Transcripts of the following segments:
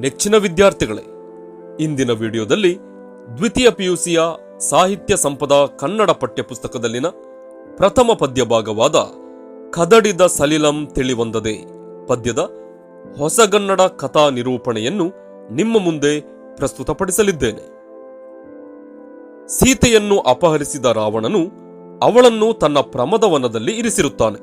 ನೆಚ್ಚಿನ ವಿದ್ಯಾರ್ಥಿಗಳೇ, ಇಂದಿನ ವಿಡಿಯೋದಲ್ಲಿ ದ್ವಿತೀಯ ಪಿಯುಸಿಯ ಸಾಹಿತ್ಯ ಸಂಪದ ಕನ್ನಡ ಪಠ್ಯಪುಸ್ತಕದಲ್ಲಿನ ಪ್ರಥಮ ಪದ್ಯ ಭಾಗವಾದ ಕದಡಿದ ಸಲಿಲಂ ತಿಳಿವಂದದೆ ಪದ್ಯದ ಹೊಸಗನ್ನಡ ಕಥಾ ನಿರೂಪಣೆಯನ್ನು ನಿಮ್ಮ ಮುಂದೆ ಪ್ರಸ್ತುತಪಡಿಸಲಿದ್ದೇನೆ. ಸೀತೆಯನ್ನು ಅಪಹರಿಸಿದ ರಾವಣನು ಅವಳನ್ನು ತನ್ನ ಪ್ರಮದವನದಲ್ಲಿ ಇರಿಸಿರುತ್ತಾನೆ.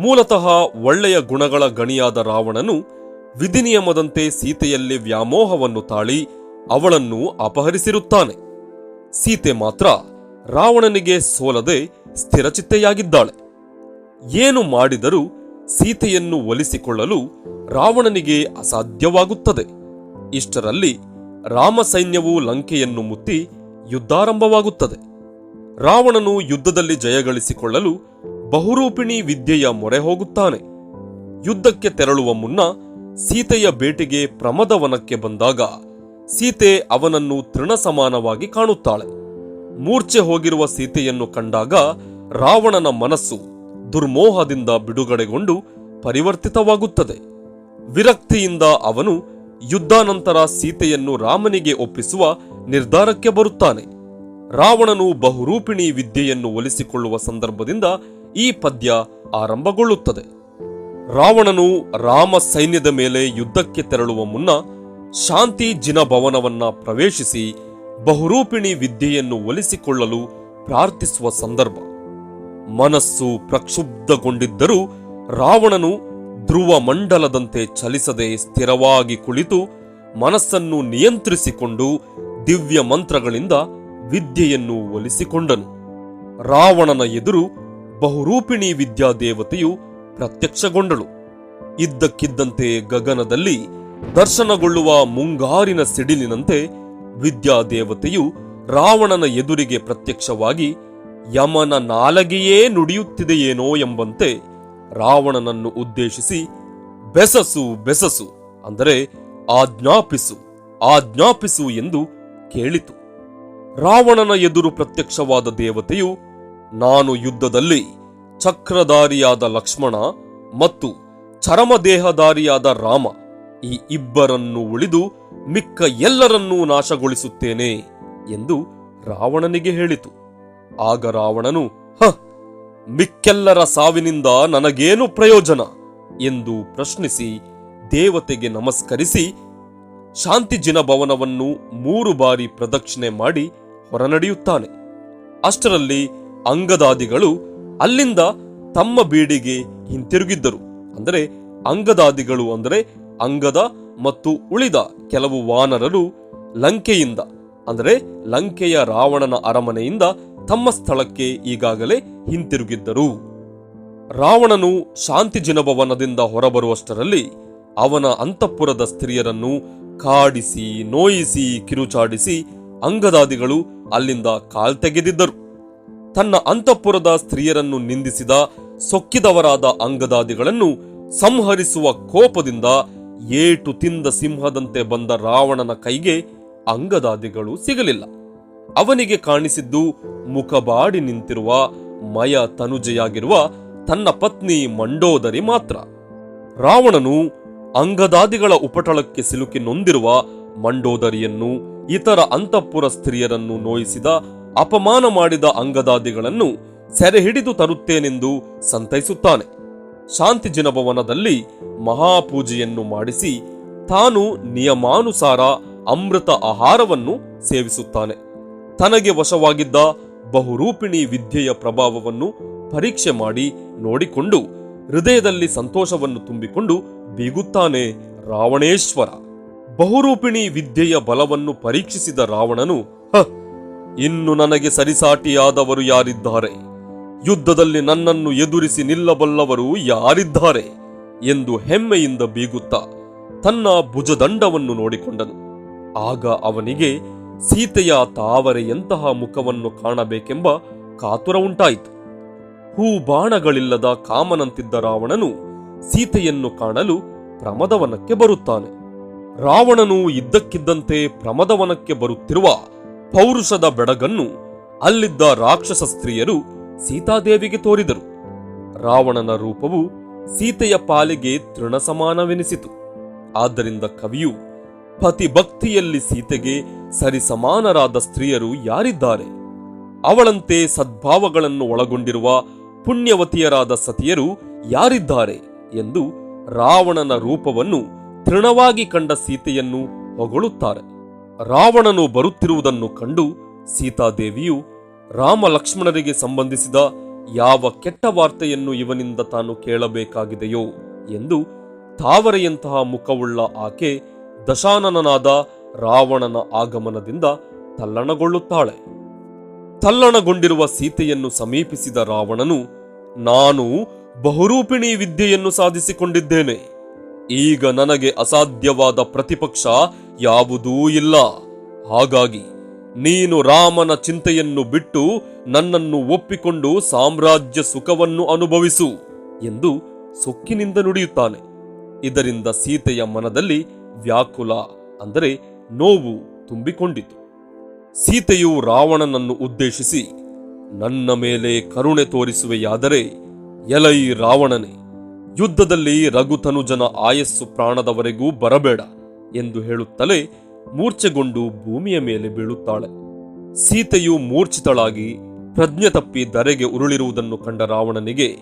ಮೂಲತಃ ಒಳ್ಳೆಯ ಗುಣಗಳ ಗಣಿಯಾದ ರಾವಣನು ವಿಧಿನಿಯಮದಂತೆ ಸೀತೆಯಲ್ಲಿ ವ್ಯಾಮೋಹವನ್ನು ತಾಳಿ ಅವಳನ್ನು ಅಪಹರಿಸಿರುತ್ತಾನೆ. ಸೀತೆ ಮಾತ್ರ ರಾವಣನಿಗೆ ಸೋಲದೆ ಸ್ಥಿರಚಿತ್ತೆಯಾಗಿದ್ದಾಳೆ. ಏನು ಮಾಡಿದರೂ ಸೀತೆಯನ್ನು ಒಲಿಸಿಕೊಳ್ಳಲು ರಾವಣನಿಗೆ ಅಸಾಧ್ಯವಾಗುತ್ತದೆ. ಇಷ್ಟರಲ್ಲಿ ರಾಮ ಸೈನ್ಯವು ಲಂಕೆಯನ್ನು ಮುತ್ತಿ ಯುದ್ಧಾರಂಭವಾಗುತ್ತದೆ. ರಾವಣನು ಯುದ್ಧದಲ್ಲಿ ಜಯಗಳಿಸಿಕೊಳ್ಳಲು ಬಹುರೂಪಿಣಿ ವಿದ್ಯೆಯ ಮೊರೆ ಹೋಗುತ್ತಾನೆ. ಯುದ್ಧಕ್ಕೆ ತೆರಳುವ ಮುನ್ನ ಸೀತೆಯ ಬೇಟೆಗೆ ಪ್ರಮದವನಕ್ಕೆ ಬಂದಾಗ ಸೀತೆ ಅವನನ್ನು ತೃಣಸಮಾನವಾಗಿ ಕಾಣುತ್ತಾಳೆ. ಮೂರ್ಛೆ ಹೋಗಿರುವ ಸೀತೆಯನ್ನು ಕಂಡಾಗ ರಾವಣನ ಮನಸ್ಸು ದುರ್ಮೋಹದಿಂದ ಬಿಡುಗಡೆಗೊಂಡು ಪರಿವರ್ತಿತವಾಗುತ್ತದೆ. ವಿರಕ್ತಿಯಿಂದ ಅವನು ಯುದ್ಧಾನಂತರ ಸೀತೆಯನ್ನು ರಾಮನಿಗೆ ಒಪ್ಪಿಸುವ ನಿರ್ಧಾರಕ್ಕೆ ಬರುತ್ತಾನೆ. ರಾವಣನು ಬಹುರೂಪಿಣಿ ವಿದ್ಯೆಯನ್ನು ಒಲಿಸಿಕೊಳ್ಳುವ ಸಂದರ್ಭದಿಂದ ಈ ಪದ್ಯ ಆರಂಭಗೊಳ್ಳುತ್ತದೆ. ರಾವಣನು ರಾಮ ಸೈನ್ಯದ ಮೇಲೆ ಯುದ್ಧಕ್ಕೆ ತೆರಳುವ ಮುನ್ನ ಶಾಂತಿ ಜಿನ ಭವನವನ್ನ ಪ್ರವೇಶಿಸಿ ಬಹುರೂಪಿಣಿ ವಿದ್ಯೆಯನ್ನು ಒಲಿಸಿಕೊಳ್ಳಲು ಪ್ರಾರ್ಥಿಸುವ ಸಂದರ್ಭ. ಮನಸ್ಸು ಪ್ರಕ್ಷುಬ್ಧಗೊಂಡಿದ್ದರೂ ರಾವಣನು ಧ್ರುವ ಮಂಡಲದಂತೆ ಚಲಿಸದೆ ಸ್ಥಿರವಾಗಿ ಕುಳಿತು ಮನಸ್ಸನ್ನು ನಿಯಂತ್ರಿಸಿಕೊಂಡು ದಿವ್ಯ ಮಂತ್ರಗಳಿಂದ ವಿದ್ಯೆಯನ್ನು ಒಲಿಸಿಕೊಂಡನು. ರಾವಣನ ಎದುರು ಬಹುರೂಪಿಣಿ ವಿದ್ಯಾದೇವತೆಯು ಪ್ರತ್ಯಕ್ಷಗೊಂಡಳು. ಇದ್ದಕ್ಕಿದ್ದಂತೆ ಗಗನದಲ್ಲಿ ದರ್ಶನಗೊಳ್ಳುವ ಮುಂಗಾರಿನ ಸಿಡಿಲಿನಂತೆ ವಿದ್ಯಾದೇವತೆಯು ರಾವಣನ ಎದುರಿಗೆ ಪ್ರತ್ಯಕ್ಷವಾಗಿ, ಯಮನ ನಾಲಗೆಯೇ ನುಡಿಯುತ್ತಿದೆಯೇನೋ ಎಂಬಂತೆ ರಾವಣನನ್ನು ಉದ್ದೇಶಿಸಿ, ಬೆಸಸು ಬೆಸಸು, ಅಂದರೆ ಆಜ್ಞಾಪಿಸು ಆಜ್ಞಾಪಿಸು ಎಂದು ಕೇಳಿತು. ರಾವಣನ ಎದುರು ಪ್ರತ್ಯಕ್ಷವಾದ ದೇವತೆಯು, ನಾನು ಯುದ್ಧದಲ್ಲಿ ಚಕ್ರಧಾರಿಯಾದ ಲಕ್ಷ್ಮಣ ಮತ್ತು ಚರಮದೇಹಧಾರಿಯಾದ ರಾಮ ಈ ಇಬ್ಬರನ್ನು ಉಳಿದು ಮಿಕ್ಕ ಎಲ್ಲರನ್ನೂ ನಾಶಗೊಳಿಸುತ್ತೇನೆ ಎಂದು ರಾವಣನಿಗೆ ಹೇಳಿತು. ಆಗ ರಾವಣನು, ಹ, ಮಿಕ್ಕೆಲ್ಲರ ಸಾವಿನಿಂದ ನನಗೇನು ಪ್ರಯೋಜನ? ಎಂದು ಪ್ರಶ್ನಿಸಿ ದೇವತೆಗೆ ನಮಸ್ಕರಿಸಿ ಶಾಂತಿಜಿನ ಭವನವನ್ನು ಮೂರು ಬಾರಿ ಪ್ರದಕ್ಷಿಣೆ ಮಾಡಿ ಹೊರನಡೆಯುತ್ತಾನೆ. ಅಷ್ಟರಲ್ಲಿ ಅಂಗದಾದಿಗಳು ಅಲ್ಲಿಂದ ತಮ್ಮ ಬೀಡಿಗೆ ಹಿಂತಿರುಗಿದ್ದರು. ಅಂದರೆ ಅಂಗದಾದಿಗಳು, ಅಂದರೆ ಅಂಗದ ಮತ್ತು ಉಳಿದ ಕೆಲವು ವಾನರರು ಲಂಕೆಯಿಂದ, ಅಂದರೆ ಲಂಕೆಯ ರಾವಣನ ಅರಮನೆಯಿಂದ ತಮ್ಮ ಸ್ಥಳಕ್ಕೆ ಈಗಾಗಲೇ ಹಿಂತಿರುಗಿದ್ದರು. ರಾವಣನು ಶಾಂತಿ ಜಿನಭವನದಿಂದ ಹೊರಬರುವಷ್ಟರಲ್ಲಿ ಅವನ ಅಂತಃಪುರದ ಸ್ತ್ರೀಯರನ್ನು ಕಾಡಿಸಿ, ನೋಯಿಸಿ, ಕಿರುಚಾಡಿಸಿ ಅಂಗದಾದಿಗಳು ಅಲ್ಲಿಂದ ಕಾಲ್ತೆಗೆದಿದ್ದರು. ತನ್ನ ಅಂತಃಪುರದ ಸ್ತ್ರೀಯರನ್ನು ನಿಂದಿಸಿದ ಸೊಕ್ಕಿದವರಾದ ಅಂಗದಾದಿಗಳನ್ನು ಸಂಹರಿಸುವ ಕೋಪದಿಂದ ಏಟು ತಿಂದ ಸಿಂಹದಂತೆ ಬಂದ ರಾವಣನ ಕೈಗೆ ಅಂಗದಾದಿಗಳು ಸಿಗಲಿಲ್ಲ. ಅವನಿಗೆ ಕಾಣಿಸಿದ್ದು ಮುಖಬಾಡಿ ನಿಂತಿರುವ ಮಯ ತನುಜೆಯಾಗಿರುವ ತನ್ನ ಪತ್ನಿ ಮಂಡೋದರಿ ಮಾತ್ರ. ರಾವಣನು ಅಂಗದಾದಿಗಳ ಉಪಟಳಕ್ಕೆ ಸಿಲುಕಿ ನೊಂದಿರುವ ಮಂಡೋದರಿಯನ್ನು, ಇತರ ಅಂತಃಪುರ ಸ್ತ್ರೀಯರನ್ನು ನೋಯಿಸಿದ ಅಪಮಾನ ಮಾಡಿದ ಅಂಗದಾದಿಗಳನ್ನು ಸೆರೆ ಹಿಡಿದು ತರುತ್ತೇನೆಂದು ಸಂತೈಸುತ್ತಾನೆ. ಶಾಂತಿ ಜಿನಭವನದಲ್ಲಿ ಮಹಾಪೂಜೆಯನ್ನು ಮಾಡಿಸಿ ತಾನು ನಿಯಮಾನುಸಾರ ಅಮೃತ ಆಹಾರವನ್ನು ಸೇವಿಸುತ್ತಾನೆ. ತನಗೆ ವಶವಾಗಿದ್ದ ಬಹುರೂಪಿಣಿ ವಿದ್ಯೆಯ ಪ್ರಭಾವವನ್ನು ಪರೀಕ್ಷೆ ಮಾಡಿ ನೋಡಿಕೊಂಡು ಹೃದಯದಲ್ಲಿ ಸಂತೋಷವನ್ನು ತುಂಬಿಕೊಂಡು ಬೀಗುತ್ತಾನೆ ರಾವಣೇಶ್ವರ. ಬಹುರೂಪಿಣಿ ವಿದ್ಯೆಯ ಬಲವನ್ನು ಪರೀಕ್ಷಿಸಿದ ರಾವಣನು, ಹ ಇನ್ನು ನನಗೆ ಸರಿಸಾಟಿಯಾದವರು ಯಾರಿದ್ದಾರೆ? ಯುದ್ಧದಲ್ಲಿ ನನ್ನನ್ನು ಎದುರಿಸಿ ನಿಲ್ಲಬಲ್ಲವರು ಯಾರಿದ್ದಾರೆ? ಎಂದು ಹೆಮ್ಮೆಯಿಂದ ಬೀಗುತ್ತಾ ತನ್ನ ಭುಜದಂಡವನ್ನು ನೋಡಿಕೊಂಡನು. ಆಗ ಅವನಿಗೆ, ಸೀತೆಯ ತಾವರೆಯಂತಹ ಮುಖವನ್ನು ಕಾಣಬೇಕೆಂಬ ಕಾತುರ ಉಂಟಾಯಿತು. ಹೂ ಬಾಣಗಳಿಲ್ಲದ ಕಾಮನಂತಿದ್ದ ರಾವಣನು ಸೀತೆಯನ್ನು ಕಾಣಲು ಪ್ರಮದವನಕ್ಕೆ ಬರುತ್ತಾನೆ. ರಾವಣನು ಇದ್ದಕ್ಕಿದ್ದಂತೆ ಪ್ರಮದವನಕ್ಕೆ ಬರುತ್ತಿರುವ ಪೌರುಷದ ಬೆಡಗನ್ನು ಅಲ್ಲಿದ್ದ ರಾಕ್ಷಸ ಸ್ತ್ರೀಯರು ಸೀತಾದೇವಿಗೆ ತೋರಿದರು. ರಾವಣನ ರೂಪವು ಸೀತೆಯ ಪಾಲಿಗೆ ತೃಣ ಸಮಾನವೆನಿಸಿತು ಆದ್ದರಿಂದ ಕವಿಯು ಪತಿಭಕ್ತಿಯಲ್ಲಿ ಸೀತೆಗೆ ಸರಿಸಮಾನರಾದ ಸ್ತ್ರೀಯರು ಯಾರಿದ್ದಾರೆ? ಅವಳಂತೆ ಸದ್ಭಾವಗಳನ್ನು ಒಳಗೊಂಡಿರುವ ಪುಣ್ಯವತಿಯರಾದ ಸತಿಯರು ಯಾರಿದ್ದಾರೆ? ಎಂದು ರಾವಣನ ರೂಪವನ್ನು ತೃಣವಾಗಿ ಕಂಡ ಸೀತೆಯನ್ನು ಹೊಗಳುತ್ತಾರೆ. ರಾವಣನು ಬರುತ್ತಿರುವುದನ್ನು ಕಂಡು ಸೀತಾದೇವಿಯು ರಾಮ ಲಕ್ಷ್ಮಣರಿಗೆ ಸಂಬಂಧಿಸಿದ ಯಾವ ಕೆಟ್ಟ ವಾರ್ತೆಯನ್ನು ಇವನಿಂದ ತಾನು ಕೇಳಬೇಕಾಗಿದೆಯೋ ಎಂದು ತಾವರೆಯಂತಹ ಮುಖವುಳ್ಳ ಆಕೆ ದಶಾನನನಾದ ರಾವಣನ ಆಗಮನದಿಂದ ತಲ್ಲಣಗೊಳ್ಳುತ್ತಾಳೆ. ತಲ್ಲಣಗೊಂಡಿರುವ ಸೀತೆಯನ್ನು ಸಮೀಪಿಸಿದ ರಾವಣನು, ನಾನು ಬಹುರೂಪಿಣಿ ವಿದ್ಯೆಯನ್ನು ಸಾಧಿಸಿಕೊಂಡಿದ್ದೇನೆ. ಈಗ ನನಗೆ ಅಸಾಧ್ಯವಾದ ಪ್ರತಿಪಕ್ಷ ಯಾವುದೂ ಇಲ್ಲ. ಹಾಗಾಗಿ ನೀನು ರಾಮನ ಚಿಂತೆಯನ್ನು ಬಿಟ್ಟು ನನ್ನನ್ನು ಒಪ್ಪಿಕೊಂಡು ಸಾಮ್ರಾಜ್ಯ ಸುಖವನ್ನು ಅನುಭವಿಸು ಎಂದು ಸೊಕ್ಕಿನಿಂದ ನುಡಿಯುತ್ತಾನೆ. ಇದರಿಂದ ಸೀತೆಯ ಮನದಲ್ಲಿ ವ್ಯಾಕುಲ ಅಂದರೆ ನೋವು ತುಂಬಿಕೊಂಡಿತು. ಸೀತೆಯು ರಾವಣನನ್ನು ಉದ್ದೇಶಿಸಿ, ನನ್ನ ಮೇಲೆ ಕರುಣೆ ತೋರಿಸುವೆಯಾದರೆ ಎಲೈ ರಾವಣನೇ, ಯುದ್ಧದಲ್ಲಿ ರಘುತನುಜನ ಆಯಸ್ಸು ಪ್ರಾಣದವರೆಗೂ ಬರಬೇಡ. ಎಂದು ಹೇಳುತ್ತಲೇ ಮೂರ್ಛೆಗೊಂಡು ಭೂಮಿಯ ಮೇಲೆ ಬೀಳುತ್ತಾಳೆ. ಸೀತೆಯು ಮೂರ್ಛಿತಳಾಗಿ ಪ್ರಜ್ಞೆ ತಪ್ಪಿ ಧರೆಗೆ ಉರುಳಿರುವುದನ್ನು ಕಂಡ ರಾವಣನಿಗೆ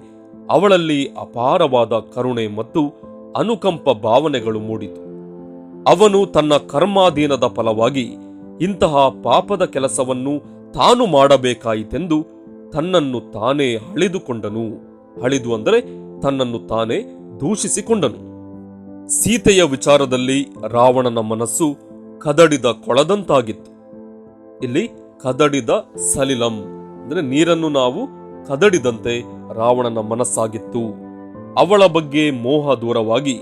ಅವಳಲ್ಲಿ ಅಪಾರವಾದ ಕರುಣೆ ಮತ್ತು ಅನುಕಂಪ ಭಾವನೆಗಳು ಮೂಡಿತು. ಅವನು ತನ್ನ ಕರ್ಮಾಧೀನದ ಫಲವಾಗಿ ಇಂತಹ ಪಾಪದ ಕೆಲಸವನ್ನು ತಾನು ಮಾಡಬೇಕಾಯಿತೆಂದು ತನ್ನನ್ನು ತಾನೇ ಅಳಿದುಕೊಂಡನು. ಹಳಿದು ಅಂದರೆ ತನ್ನನ್ನು ತಾನೇ ದೂಷಿಸಿಕೊಂಡನು. ಸೀತೆಯ ವಿಚಾರದಲ್ಲಿ ರಾವಣನ ಮನಸ್ಸು ಕದಡಿದ ಕೊಳದಂತಾಗಿತ್ತು. ಇಲ್ಲಿ ಕದಡಿದ ಸಲಿಲಂ, ಅಂದ್ರೆ ನೀರನ್ನು ನಾವು ಕದಡಿದಂತೆ ರಾವಣನ ಮನಸ್ಸಾಗಿತ್ತು. ಅವಳ ಬಗ್ಗೆ ಮೋಹ ದೂರವಾಗಿ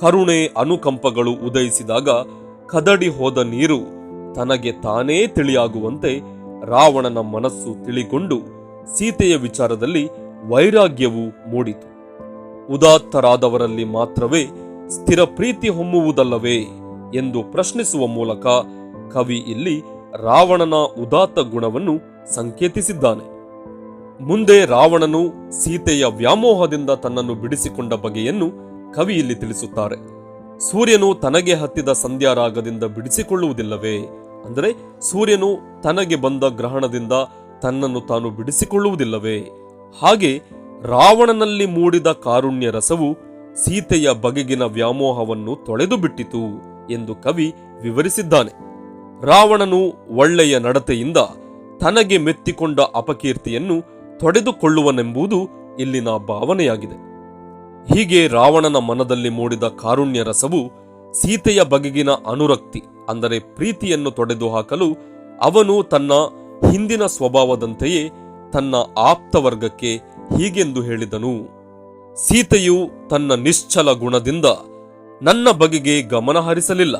ಕರುಣೆ ಅನುಕಂಪಗಳು ಉದಯಿಸಿದಾಗ ಕದಡಿ ಹೋದ ನೀರು ತನಗೆ ತಾನೇ ತಿಳಿಯಾಗುವಂತೆ ರಾವಣನ ಮನಸ್ಸು ತಿಳಿಗೊಂಡು ಸೀತೆಯ ವಿಚಾರದಲ್ಲಿ ವೈರಾಗ್ಯವು ಮೂಡಿತು. ಉದಾತ್ತರಾದವರಲ್ಲಿ ಮಾತ್ರವೇ ಸ್ಥಿರ ಪ್ರೀತಿ ಹೊಮ್ಮುವುದಲ್ಲವೇ ಎಂದು ಪ್ರಶ್ನಿಸುವ ಮೂಲಕ ಕವಿ ಇಲ್ಲಿ ರಾವಣನ ಉದಾತ್ತ ಗುಣವನ್ನು ಸಂಕೇತಿಸಿದ್ದಾನೆ. ಮುಂದೆ ರಾವಣನು ಸೀತೆಯ ವ್ಯಾಮೋಹದಿಂದ ತನ್ನನ್ನು ಬಿಡಿಸಿಕೊಂಡ ಬಗೆಯನ್ನು ಕವಿ ಇಲ್ಲಿ ತಿಳಿಸುತ್ತಾರೆ. ಸೂರ್ಯನು ತನಗೆ ಹತ್ತಿದ ಸಂಧ್ಯಾರಾಗದಿಂದ ಬಿಡಿಸಿಕೊಳ್ಳುವುದಿಲ್ಲವೇ? ಅಂದರೆ ಸೂರ್ಯನು ತನಗೆ ಬಂದ ಗ್ರಹಣದಿಂದ ತನ್ನನ್ನು ತಾನು ಬಿಡಿಸಿಕೊಳ್ಳುವುದಿಲ್ಲವೇ? ಹಾಗೆ ರಾವಣನಲ್ಲಿ ಮೂಡಿದ ಕಾರುಣ್ಯ ರಸವು ಸೀತೆಯ ಬಗೆಗಿನ ವ್ಯಾಮೋಹವನ್ನು ತೊಳೆದು ಬಿಟ್ಟಿತು ಎಂದು ಕವಿ ವಿವರಿಸಿದ್ದಾನೆ. ರಾವಣನು ಒಳ್ಳೆಯ ನಡತೆಯಿಂದ ತನಗೆ ಮೆತ್ತಿಕೊಂಡ ಅಪಕೀರ್ತಿಯನ್ನು ತೊಡೆದುಕೊಳ್ಳುವನೆಂಬುದು ಇಲ್ಲಿನ ಭಾವನೆಯಾಗಿದೆ. ಹೀಗೆ ರಾವಣನ ಮನದಲ್ಲಿ ಮೂಡಿದ ಕಾರುಣ್ಯ ರಸವು ಸೀತೆಯ ಬಗೆಗಿನ ಅನುರಕ್ತಿ, ಅಂದರೆ ಪ್ರೀತಿಯನ್ನು ತೊಡೆದು ಹಾಕಲು ಅವನು ತನ್ನ ಹಿಂದಿನ ಸ್ವಭಾವದಂತೆಯೇ ತನ್ನ ಆಪ್ತವರ್ಗಕ್ಕೆ ಹೀಗೆಂದು ಹೇಳಿದನು. ಸೀತೆಯು ತನ್ನ ನಿಶ್ಚಲ ಗುಣದಿಂದ ನನ್ನ ಬಗೆಗೆ ಗಮನ ಹರಿಸಲಿಲ್ಲ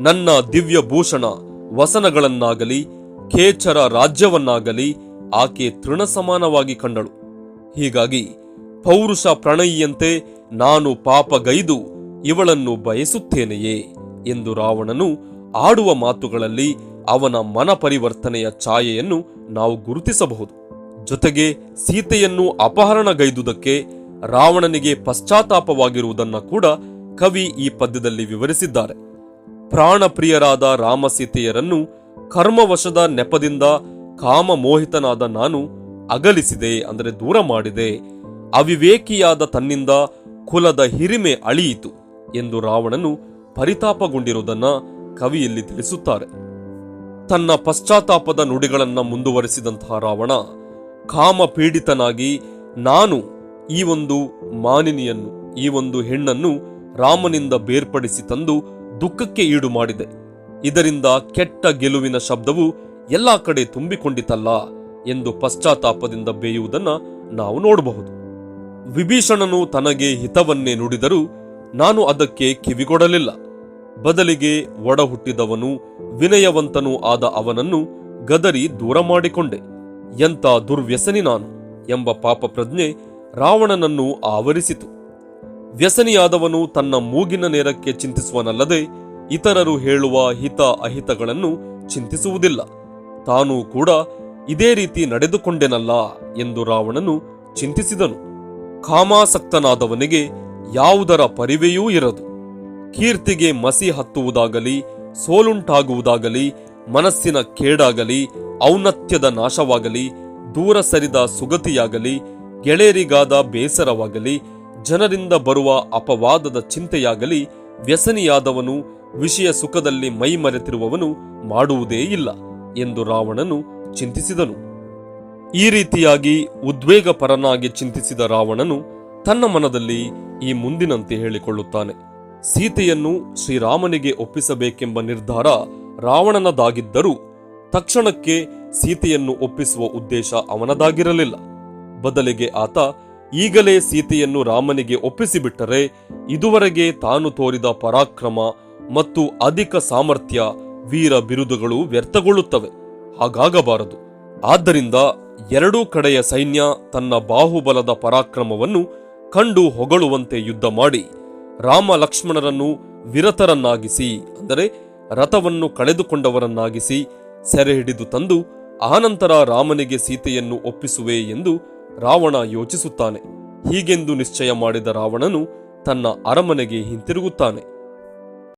ನನ್ನ ದಿವ್ಯ ಭೂಷಣ ವಸನಗಳನ್ನಾಗಲಿ, ಖೇಚರ ರಾಜ್ಯವನ್ನಾಗಲಿ ಆಕೆ ತೃಣಸಮಾನವಾಗಿ ಕಂಡಳು. ಹೀಗಾಗಿ ಪೌರುಷ ಪ್ರಣಯಿಯಂತೆ ನಾನು ಪಾಪಗೈದು ಇವಳನ್ನು ಬಯಸುತ್ತೇನೆಯೇ ಎಂದು ರಾವಣನು ಆಡುವ ಮಾತುಗಳಲ್ಲಿ ಅವನ ಮನ ಪರಿವರ್ತನೆಯ ಛಾಯೆಯನ್ನು ನಾವು ಗುರುತಿಸಬಹುದು. ಜೊತೆಗೆ ಸೀತೆಯನ್ನು ಅಪಹರಣಗೈದುದಕ್ಕೆ ರಾವಣನಿಗೆ ಪಶ್ಚಾತ್ತಾಪವಾಗಿರುವುದನ್ನು ಕೂಡ ಕವಿ ಈ ಪದ್ಯದಲ್ಲಿ ವಿವರಿಸಿದ್ದಾರೆ. ಪ್ರಾಣಪ್ರಿಯರಾದ ರಾಮಸೀತೆಯರನ್ನು ಕರ್ಮವಶದ ನೆಪದಿಂದ ಕಾಮಮೋಹಿತನಾದ ನಾನು ಅಗಲಿಸಿದೆ ಅಂದರೆ ದೂರ ಮಾಡಿದೆ. ಅವಿವೇಕಿಯಾದ ತನ್ನಿಂದ ಕುಲದ ಹಿರಿಮೆ ಅಳಿಯಿತು ಎಂದು ರಾವಣನು ಪರಿತಾಪಗೊಂಡಿರುವುದನ್ನ ಕವಿಯಲ್ಲಿ ತಿಳಿಸುತ್ತಾರೆ. ತನ್ನ ಪಶ್ಚಾತ್ತಾಪದ ನುಡಿಗಳನ್ನು ಮುಂದುವರಿಸಿದಂತಹ ರಾವಣ ಕಾಮ ಪೀಡಿತನಾಗಿ ನಾನು ಈ ಒಂದು ಮಾನಿನಿಯನ್ನು, ಈ ಒಂದು ಹೆಣ್ಣನ್ನು ರಾಮನಿಂದ ಬೇರ್ಪಡಿಸಿ ತಂದು ದುಃಖಕ್ಕೆ ಈಡು ಮಾಡಿದೆ. ಇದರಿಂದ ಕೆಟ್ಟ ಗೆಲುವಿನ ಶಬ್ದವು ಎಲ್ಲಾ ಕಡೆ ತುಂಬಿಕೊಂಡಿತಲ್ಲ ಎಂದು ಪಶ್ಚಾತ್ತಾಪದಿಂದ ಬೇಯುವುದನ್ನ ನಾವು ನೋಡಬಹುದು. ವಿಭೀಷಣನು ತನಗೆ ಹಿತವನ್ನೇ ನುಡಿದರೂ ನಾನು ಅದಕ್ಕೆ ಕಿವಿಗೊಡಲಿಲ್ಲ. ಬದಲಿಗೆ ಒಡ ಹುಟ್ಟಿದವನು ವಿನಯವಂತನೂ ಆದ ಅವನನ್ನು ಗದರಿ ದೂರ ಮಾಡಿಕೊಂಡೆ. ಎಂಥ ದುರ್ವ್ಯಸನಿ ನಾನು ಎಂಬ ಪಾಪ ಪ್ರಜ್ಞೆ ರಾವಣನನ್ನು ಆವರಿಸಿತು. ವ್ಯಸನಿಯಾದವನು ತನ್ನ ಮೂಗಿನ ನೇರಕ್ಕೆ ಚಿಂತಿಸುವನಲ್ಲದೆ ಇತರರು ಹೇಳುವ ಹಿತ ಅಹಿತಗಳನ್ನು ಚಿಂತಿಸುವುದಿಲ್ಲ. ತಾನೂ ಕೂಡ ಇದೇ ರೀತಿ ನಡೆದುಕೊಂಡೆನಲ್ಲ ಎಂದು ರಾವಣನು ಚಿಂತಿಸಿದನು. ಕಾಮಾಸಕ್ತನಾದವನಿಗೆ ಯಾವುದರ ಪರಿವೆಯೂ ಇರದು. ಕೀರ್ತಿಗೆ ಮಸಿ ಹತ್ತುವುದಾಗಲಿ, ಸೋಲುಂಟಾಗುವುದಾಗಲಿ, ಮನಸ್ಸಿನ ಕೇಡಾಗಲಿ, ಔನ್ನತ್ಯದ ನಾಶವಾಗಲಿ, ದೂರ ಸರಿದ ಸುಗತಿಯಾಗಲಿ ಗೆಳೆಯರಿಗಾದ ಬೇಸರವಾಗಲಿ, ಜನರಿಂದ ಬರುವ ಅಪವಾದದ ಚಿಂತೆಯಾಗಲಿ, ವ್ಯಸನಿಯಾದವನು ವಿಷಯ ಸುಖದಲ್ಲಿ ಮೈಮರೆತಿರುವವನು ಮಾಡುವುದೇ ಇಲ್ಲ ಎಂದು ರಾವಣನು ಚಿಂತಿಸಿದನು. ಈ ರೀತಿಯಾಗಿ ಉದ್ವೇಗಪರನಾಗಿ ಚಿಂತಿಸಿದ ರಾವಣನು ತನ್ನ ಮನದಲ್ಲಿ ಈ ಮುಂದಿನಂತೆ ಹೇಳಿಕೊಳ್ಳುತ್ತಾನೆ. ಸೀತೆಯನ್ನು ಶ್ರೀರಾಮನಿಗೆ ಒಪ್ಪಿಸಬೇಕೆಂಬ ನಿರ್ಧಾರ ರಾವಣನದಾಗಿದ್ದರೂ ತಕ್ಷಣಕ್ಕೆ ಸೀತೆಯನ್ನು ಒಪ್ಪಿಸುವ ಉದ್ದೇಶ ಅವನದಾಗಿರಲಿಲ್ಲ. ಬದಲಿಗೆ ಆತ ಈಗಲೇ ಸೀತೆಯನ್ನು ರಾಮನಿಗೆ ಒಪ್ಪಿಸಿಬಿಟ್ಟರೆ ಇದುವರೆಗೆ ತಾನು ತೋರಿದ ಪರಾಕ್ರಮ ಮತ್ತು ಅಧಿಕ ಸಾಮರ್ಥ್ಯ ವೀರ ಬಿರುದುಗಳು ವ್ಯರ್ಥಗೊಳ್ಳುತ್ತವೆ. ಹಾಗಾಗಬಾರದು. ಆದ್ದರಿಂದ ಎರಡೂ ಕಡೆಯ ಸೈನ್ಯ ತನ್ನ ಬಾಹುಬಲದ ಪರಾಕ್ರಮವನ್ನು ಕಂಡು ಹೊಗಳುವಂತೆ ಯುದ್ಧ ಮಾಡಿ, ರಾಮ ಲಕ್ಷ್ಮಣರನ್ನು ವಿರತರನ್ನಾಗಿಸಿ, ಅಂದರೆ ರಥವನ್ನು ಕಳೆದುಕೊಂಡವರನ್ನಾಗಿಸಿ ಸೆರೆ ಹಿಡಿದು ತಂದು, ಆನಂತರ ರಾಮನಿಗೆ ಸೀತೆಯನ್ನು ಒಪ್ಪಿಸುವೆ ಎಂದು ರಾವಣ ಯೋಚಿಸುತ್ತಾನೆ. ಹೀಗೆಂದು ನಿಶ್ಚಯ ಮಾಡಿದ ರಾವಣನು ತನ್ನ ಅರಮನೆಗೆ ಹಿಂತಿರುಗುತ್ತಾನೆ.